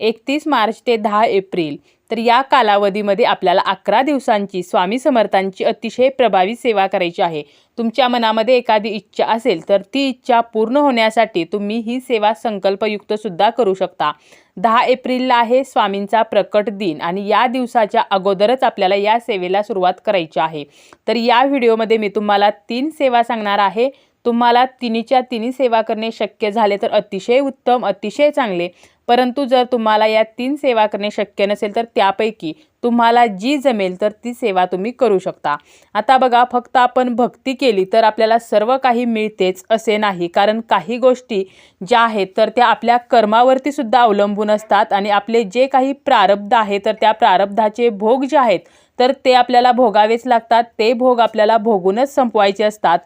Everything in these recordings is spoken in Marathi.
एकतीस मार्च ते दहा एप्रिल. तर या कालावधीमध्ये आपल्याला अकरा दिवसांची स्वामी समर्थांची अतिशय प्रभावी सेवा करायची आहे. तुमच्या मनामध्ये एखादी इच्छा असेल तर ती इच्छा पूर्ण होण्यासाठी तुम्ही ही सेवा संकल्पयुक्तसुद्धा करू शकता. दहा एप्रिलला आहे स्वामींचा प्रकट दिन आणि या दिवसाच्या अगोदरच आपल्याला या सेवेला सुरुवात करायची आहे. तर या व्हिडिओमध्ये मी तुम्हाला तीन सेवा सांगणार आहे. तुम्हाला तिन्हीच्या तिन्ही सेवा करणे शक्य झाले तर अतिशय उत्तम अतिशय चांगले. परंतु जर तुम्हाला या तीन सेवा करणे शक्य नसेल तर त्यापैकी तुम्हाला जी जमेल तर ती सेवा तुम्ही करू शकता. आता बघा फक्त आपण भक्ती केली तर आपल्याला सर्व काही मिळतेच असे नाही. कारण काही गोष्टी ज्या आहेत तर त्या आपल्या कर्मावरती सुद्धा अवलंबून असतात आणि आपले जे काही प्रारब्ध आहे तर त्या प्रारब्धाचे भोग जे आहेत तर ते आपल्याला भोगावेच लागतात. ते भोग आपल्याला भोगूनच संपवायचे असतात.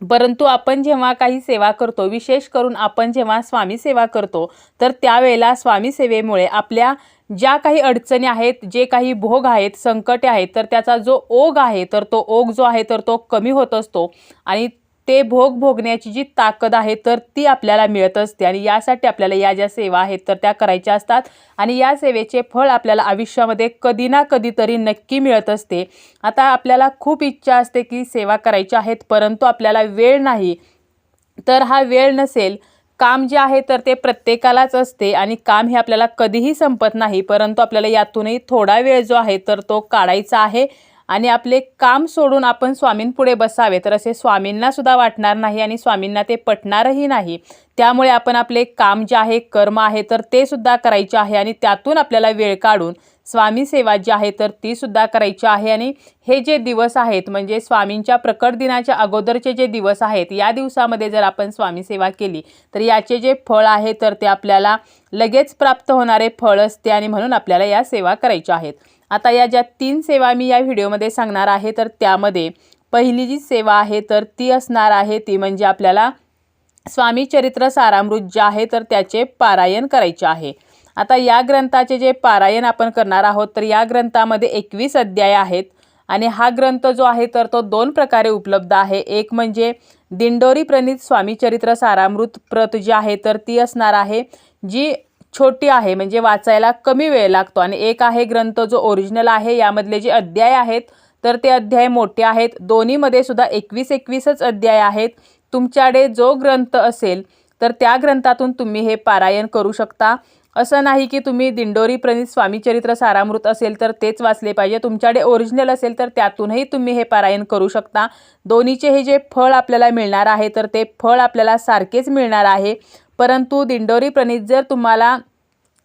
परंतु आपण जेव्हा काही सेवा करतो विशेष करून आपण जेव्हा स्वामी सेवा करतो तर त्यावेळेला स्वामी सेवेमुळे आपल्या ज्या काही अडचणी आहेत जे काही भोग आहेत संकटे आहेत तर त्याचा जो ओघ आहे तर तो ओघ जो आहे तर तो कमी होत असतो. आणि ते भोग भोगण्याची जी ताकद आहे तर ती आपल्याला मिळत असते. आणि यासाठी आपल्याला या ज्या सेवा आहेत तर त्या करायच्या असतात. आणि या सेवेचे फळ आपल्याला आयुष्यामध्ये कधी ना कधीतरी नक्की मिळत असते. आता आपल्याला खूप इच्छा असते की सेवा करायच्या आहेत परंतु आपल्याला वेळ नाही. तर हा वेळ नसेल काम जे आहे तर ते प्रत्येकालाच असते. आणि काम हे आपल्याला कधीही संपत नाही परंतु आपल्याला यातूनही थोडा वेळ जो आहे तर तो काढायचा आहे. आणि आपले काम सोडून आपण स्वामींपुढे बसावे तर असे स्वामींना सुद्धा वाटणार नाही आणि स्वामींना ते पटणारही नाही. त्यामुळे आपण आपले काम जे आहे कर्म आहे तर ते सुद्धा करायचे आहे आणि त्यातून आपल्याला वेळ काढून स्वामी सेवा जी आहे तर ती सुद्धा करायची आहे. आणि हे जे दिवस आहेत म्हणजे स्वामींच्या प्रकट दिनाच्या अगोदरचे जे दिवस आहेत या दिवसामध्ये जर आपण स्वामी सेवा केली तर याचे जे फळ आहे तर ते आपल्याला लगेच प्राप्त होणारे फळ असते आणि म्हणून आपल्याला या सेवा करायच्या आहेत. आता या ज्या तीन सेवा मी या व्हिडिओमध्ये सांगणार आहे तर त्यामध्ये पहिली जी सेवा आहे तर ती असणार आहे ती म्हणजे आपल्याला स्वामी चरित्र सारामृत जे आहे तर त्याचे पारायण करायचे आहे. आता या ग्रंथाचे जे पारायण आपण करणार आहोत तर या ग्रंथामध्ये एकवीस अध्याय आहेत. आणि हा ग्रंथ जो आहे तर तो दोन प्रकारे उपलब्ध आहे. एक म्हणजे दिंडोरी प्रणित स्वामी चरित्र सारामृत प्रत जी आहे तर ती असणार आहे जी छोटी आहे म्हणजे वाचायला कमी वेळ लागतो. आणि एक आहे ग्रंथ जो ओरिजिनल आहे यामधले जे अध्याय आहेत तर ते अध्याय मोठे आहेत. दोन्हीमध्ये सुद्धा एकवीस एकवीसच अध्याय आहेत. तुमच्याकडे जो ग्रंथ असेल तर त्या ग्रंथातून तुम्ही हे पारायण करू शकता. असं नाही की तुम्ही दिंडोरी प्रणित स्वामीचरित्र सारामृत असेल तर तेच वाचले पाहिजे. तुमच्याकडे ओरिजिनल असेल तर त्यातूनही तुम्ही हे पारायण करू शकता. दोन्हीचे हे जे फळ आपल्याला मिळणार आहे तर ते फळ आपल्याला सारखेच मिळणार आहे. परंतु दिंडोरी प्रणित जर तुम्हाला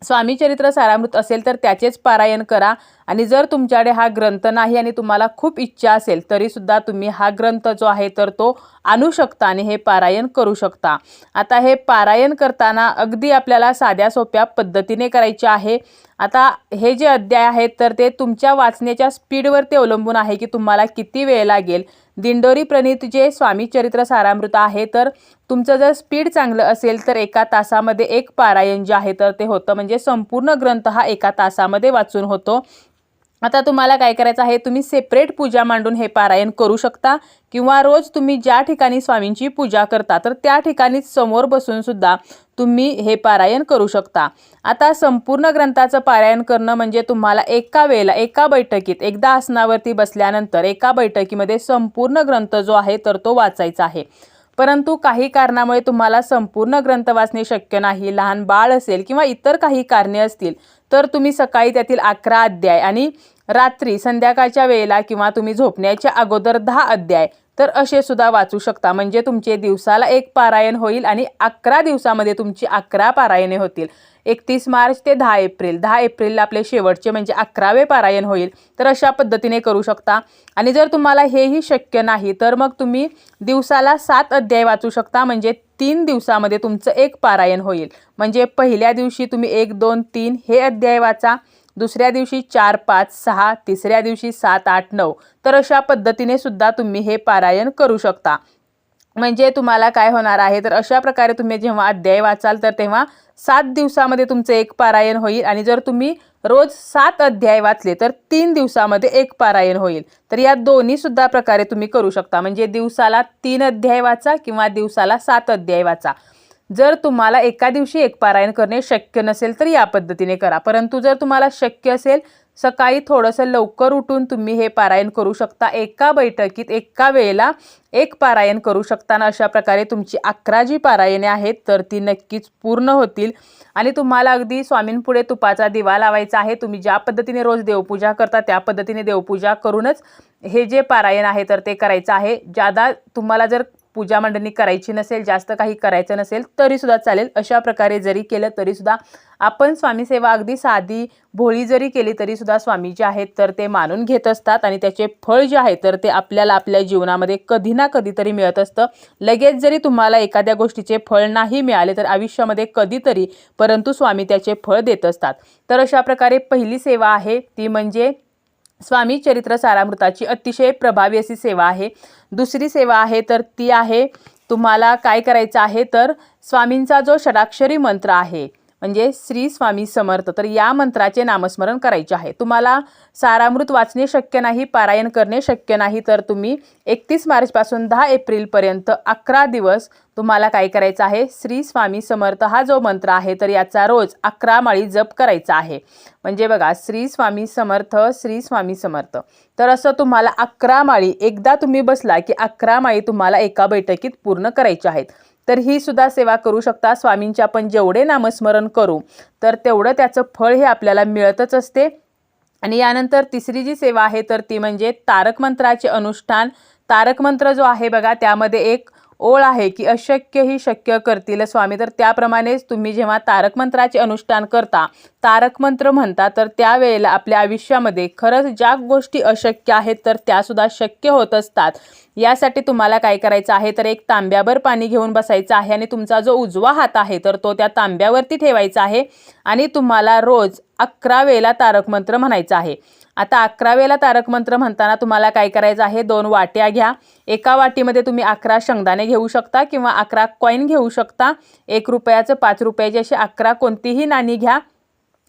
स्वामीचरित्र सारामृत असेल तर त्याचेच पारायण करा. आणि जर तुमच्याकडे हा ग्रंथ नाही आणि तुम्हाला खूप इच्छा असेल तरीसुद्धा तुम्ही हा ग्रंथ जो आहे तर तो आणू शकता आणि हे पारायण करू शकता. आता हे पारायण करताना अगदी आपल्याला साध्या सोप्या पद्धतीने करायचे आहे. आता हे जे अध्याय आहेत तर ते तुमच्या वाचण्याच्या स्पीडवरती अवलंबून आहे की तुम्हाला किती वेळ लागेल. दिंडोरी प्रणित जे स्वामी चरित्र सारामृत आहे तर तुमचं जर स्पीड चांगलं असेल तर एका तासामध्ये एक पारायण जे आहे तर ते होतं. म्हणजे संपूर्ण ग्रंथ हा एका तासामध्ये वाचून होतो. आता तुम्हाला काय करायचं आहे तुम्ही सेपरेट पूजा मांडून हे पारायण करू शकता किंवा रोज तुम्ही ज्या ठिकाणी स्वामींची पूजा करता तर त्या ठिकाणी समोर बसून सुद्धा तुम्ही हे पारायण करू शकता. आता संपूर्ण ग्रंथाचं पारायण करणं म्हणजे तुम्हाला एका वेळेला एका बैठकीत एकदा आसनावरती बसल्यानंतर एका बैठकीमध्ये संपूर्ण ग्रंथ जो आहे तर तो वाचायचा आहे. परंतु काही कारणामुळे तुम्हाला संपूर्ण ग्रंथ वाचणे शक्य नाही लहान बाळ असेल किंवा इतर काही कारणे असतील तर तुम्ही सकाळी त्यातील अकरा अध्याय आणि रात्री संध्याकाळच्या वेळेला किंवा तुम्ही झोपण्याच्या अगोदर दहा अध्याय तर असे सुद्धा वाचू शकता. म्हणजे तुमचे दिवसाला एक पारायण होईल आणि अकरा दिवसामध्ये तुमची अकरा पारायणे होतील. एकतीस मार्च ते दहा एप्रिल. दहा एप्रिलला आपले शेवटचे म्हणजे अकरावे पारायण होईल. तर अशा पद्धतीने करू शकता. आणि जर तुम्हाला हेही शक्य नाही तर मग तुम्ही दिवसाला सात अध्याय वाचू शकता. म्हणजे तीन दिवसामध्ये तुमचं एक पारायण होईल. म्हणजे पहिल्या दिवशी तुम्ही एक दोन तीन हे अध्याय वाचा. दुसऱ्या दिवशी चार पाच सहा तिसऱ्या दिवशी सात आठ नऊ. तर अशा पद्धतीने सुद्धा तुम्ही हे पारायण करू शकता. म्हणजे तुम्हाला काय होणार आहे? तर अशा प्रकारे तुम्ही जेव्हा अध्याय वाचाल तर तेव्हा सात दिवसामध्ये तुमचं एक पारायण होईल आणि जर तुम्ही रोज सात अध्याय वाचले तर तीन दिवसामध्ये एक पारायण होईल. तर या दोन्ही सुद्धा प्रकारे तुम्ही करू शकता. म्हणजे दिवसाला तीन अध्याय वाचा किंवा दिवसाला सात अध्याय वाचा. जर तुम्हाला एका दिवशी एक पारायण करणे शक्य नसेल तर या पद्धतीने करा. परंतु जर तुम्हाला शक्य असेल सकाळी थोडंसं लवकर उठून तुम्ही हे पारायण करू शकता. एका बैठकीत एका वेळेला एक पारायण करू शकता अशा प्रकारे तुमची अकरा जी पारायणे आहेत तर ती नक्कीच पूर्ण होतील. आणि तुम्हाला अगदी स्वामींपुढे तुपाचा दिवा लावायचा आहे तुम्ही ज्या पद्धतीने रोज देवपूजा करता त्या पद्धतीने देवपूजा करूनच हे जे पारायण आहे तर ते करायचं आहे. ज्यादा तुम्हाला जर पूजा मांडणी करायची नसेल जास्त काही करायचं नसेल तरीसुद्धा चालेल. अशा प्रकारे जरी केलं तरीसुद्धा आपण स्वामी सेवा अगदी साधी भोळी जरी केली तरीसुद्धा स्वामी जे आहेत तर ते मानून घेत असतात आणि त्याचे फळ जे आहे तर ते आपल्याला आपल्या जीवनामध्ये कधी ना कधीतरी मिळत असतं. लगेच जरी तुम्हाला एखाद्या गोष्टीचे फळ नाही मिळाले तर आयुष्यामध्ये कधीतरी परंतु स्वामी त्याचे फळ देत असतात. तर अशा प्रकारे पहिली सेवा आहे ती म्हणजे स्वामी चरित्र सारामृताची अतिशय प्रभावी अशी सेवा आहे. दुसरी सेवा आहे तर ती आहे तुम्हाला काय करायचं आहे? तर स्वामींचा जो षडाक्षरी मंत्र आहे म्हणजे श्री स्वामी समर्थ. तर या मंत्राचे नामस्मरण करायचे आहे. तुम्हाला सारामृत वाचणे शक्य नाही पारायण करणे शक्य नाही तर तुम्ही एकतीस मार्चपासून दहा एप्रिलपर्यंत अकरा दिवस तुम्हाला काय करायचं आहे? श्री स्वामी समर्थ हा जो मंत्र आहे तर याचा रोज अकरा माळी जप करायचा आहे. म्हणजे बघा श्री स्वामी समर्थ श्री स्वामी समर्थ. तर असं तुम्हाला अकरा माळी एकदा तुम्ही बसला की अकरा माळी तुम्हाला एका बैठकीत पूर्ण करायच्या आहेत. तर ही सुद्धा सेवा करू शकता. स्वामींचे आपण जेवढे नामस्मरण करू तर तेवढं त्याचं फळ हे आपल्याला मिळतच असते. आणि यानंतर तिसरी जी सेवा आहे तर ती म्हणजे तारक मंत्राचे अनुष्ठान. तारक मंत्र जो आहे बघा त्यामध्ये एक ओळ आहे की अशक्य ही शक्य करतील. स्वामी तर त्याप्रमाणेच तुम्ही जेव्हा तारक मंत्राचे अनुष्ठान करता तारक मंत्र म्हणता तर त्यावेळेला आपल्या आयुष्यामध्ये खरंच ज्या गोष्टी अशक्य आहेत तर त्यासुद्धा शक्य होत असतात. यासाठी तुम्हाला काय करायचं आहे? तर एक तांब्यावर पाणी घेऊन बसायचं आहे आणि तुमचा जो उजवा हात आहे तर तो त्या तांब्यावरती ठेवायचा आहे आणि तुम्हाला रोज अकरा वेळेला तारक मंत्र म्हणायचा आहे. आता अकरावेला तारक मंत्र म्हणताना तुम्हाला काय करायचं आहे? दोन वाट्या घ्या. एका वाटीमध्ये तुम्ही अकरा शेंगदाणे घेऊ शकता किंवा अकरा कॉईन घेऊ शकता. एक रुपयाचं पाच रुपयाची अशी अकरा कोणतीही नाणी घ्या.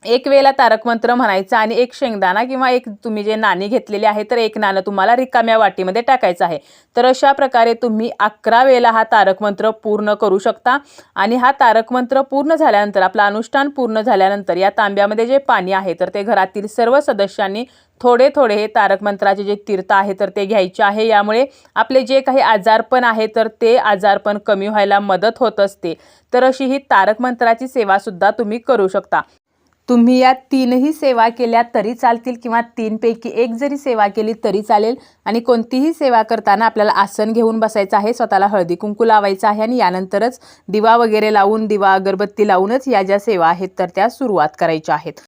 एक वेळेला तारक मंत्र म्हणायचा आणि एक शेंगदाणा किंवा एक तुम्ही जे नाणी घेतलेली आहे तर एक नाणं तुम्हाला रिकाम्या वाटीमध्ये टाकायचं आहे. तर अशा प्रकारे तुम्ही अकरा वेळेला हा तारक मंत्र पूर्ण करू शकता. आणि हा तारक मंत्र पूर्ण झाल्यानंतर आपलं अनुष्ठान पूर्ण झाल्यानंतर या तांब्यामध्ये जे पाणी आहे तर ते घरातील सर्व सदस्यांनी थोडे थोडे हे तारक मंत्राचे जे तीर्थ आहे तर ते घ्यायचे आहे. यामुळे आपले जे काही आजारपण आहे तर ते आजारपण कमी व्हायला मदत होत असते. तर अशी ही तारक मंत्राची सेवासुद्धा तुम्ही करू शकता. तुम्ही या तीनही सेवा केल्या तरी चालतील किंवा तीनपैकी एक जरी सेवा केली तरी चालेल. आणि कोणतीही सेवा करताना आपल्याला आसन घेऊन बसायचं आहे स्वतःला हळदी कुंकू लावायचं आहे आणि यानंतरच दिवा वगैरे लावून दिवा अगरबत्ती लावूनच या ज्या सेवा आहेत तर त्या सुरुवात करायच्या आहेत.